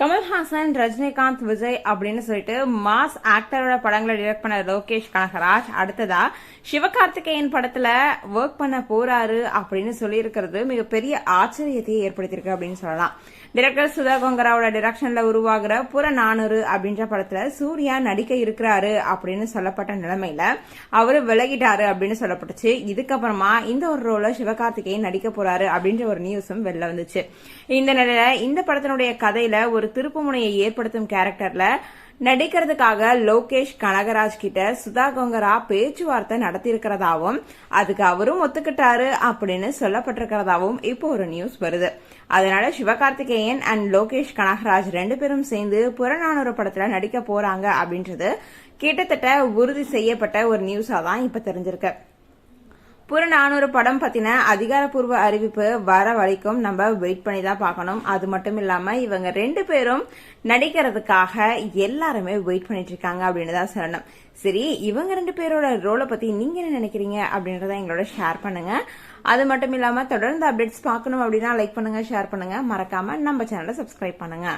கமல்ஹாசன் ரஜினிகாந்த் விஜய் அப்படின்னு சொல்லிட்டு மாஸ் ஆக்டரோட படங்களை டிரெக்ட் பண்ண லோகேஷ் கனகராஜ். அடுத்ததா சிவகார்த்திகேயன் படத்துல ஒர்க் பண்ண போறாரு அப்படின்னு சொல்லியிருக்கிறது மிகப்பெரிய ஆச்சரியத்தை ஏற்படுத்தியிருக்கு அப்படின்னு சொல்லலாம். டிரெக்டர் சுதா கொங்கராவோட டிரெக்ஷன்ல உருவாகிற புற நானூறு அப்படின்ற படத்துல சூர்யா நடிக்க இருக்கிறாரு அப்படின்னு சொல்லப்பட்ட நிலைமையில அவரு விலகிட்டாரு அப்படின்னு சொல்லப்பட்டுச்சு. இதுக்கப்புறமா இந்த ஒரு ரோல சிவகார்த்திகேயன் நடிக்க போறாரு அப்படின்ற ஒரு நியூஸும் வெளில வந்துச்சு. இந்த நிலையில இந்த படத்தினுடைய கதையில ஒரு திருப்புமுனையை ஏற்படுத்தும் கேரக்டர்ல நடிக்கிறதுக்காக லோகேஷ் கனகராஜ் கிட்ட சுதா கொங்கரா பேச்சுவார்த்தை நடத்தியிருக்கிறதாவும் அதுக்கு அவரும் ஒத்துக்கிட்டாரு அப்படின்னு சொல்லப்பட்டிருக்கிறதாவும் இப்போ ஒரு நியூஸ் வருது. அதனால சிவகார்த்திகேயன் அண்ட் லோகேஷ் கனகராஜ் ரெண்டு பேரும் சேர்ந்து புறநானூறு படத்துல நடிக்க போறாங்க அப்படின்றது கிட்டத்தட்ட உறுதி செய்யப்பட்ட ஒரு நியூஸா தான் இப்ப தெரிஞ்சிருக்கு. புறநானூறு படம் பத்தின அதிகாரப்பூர்வ அறிவிப்பு வர வரைக்கும் நம்ம வெயிட் பண்ணி தான் பார்க்கணும். அது மட்டும் இல்லாம இவங்க ரெண்டு பேரும் நடிக்கிறதுக்காக எல்லாருமே வெயிட் பண்ணிட்டு இருக்காங்க அப்படின்னு தான் சொல்லணும். சரி இவங்க ரெண்டு பேரோட ரோலை பத்தி நீங்க என்ன நினைக்கிறீங்க அப்படின்றத எங்களோட ஷேர் பண்ணுங்க. அது மட்டும் இல்லாம தொடர்ந்து அப்டேட்ஸ் பார்க்கணும் அப்படின்னா லைக் பண்ணுங்க ஷேர் பண்ணுங்க. மறக்காம நம்ம சேனலை சப்ஸ்கிரைப் பண்ணுங்க.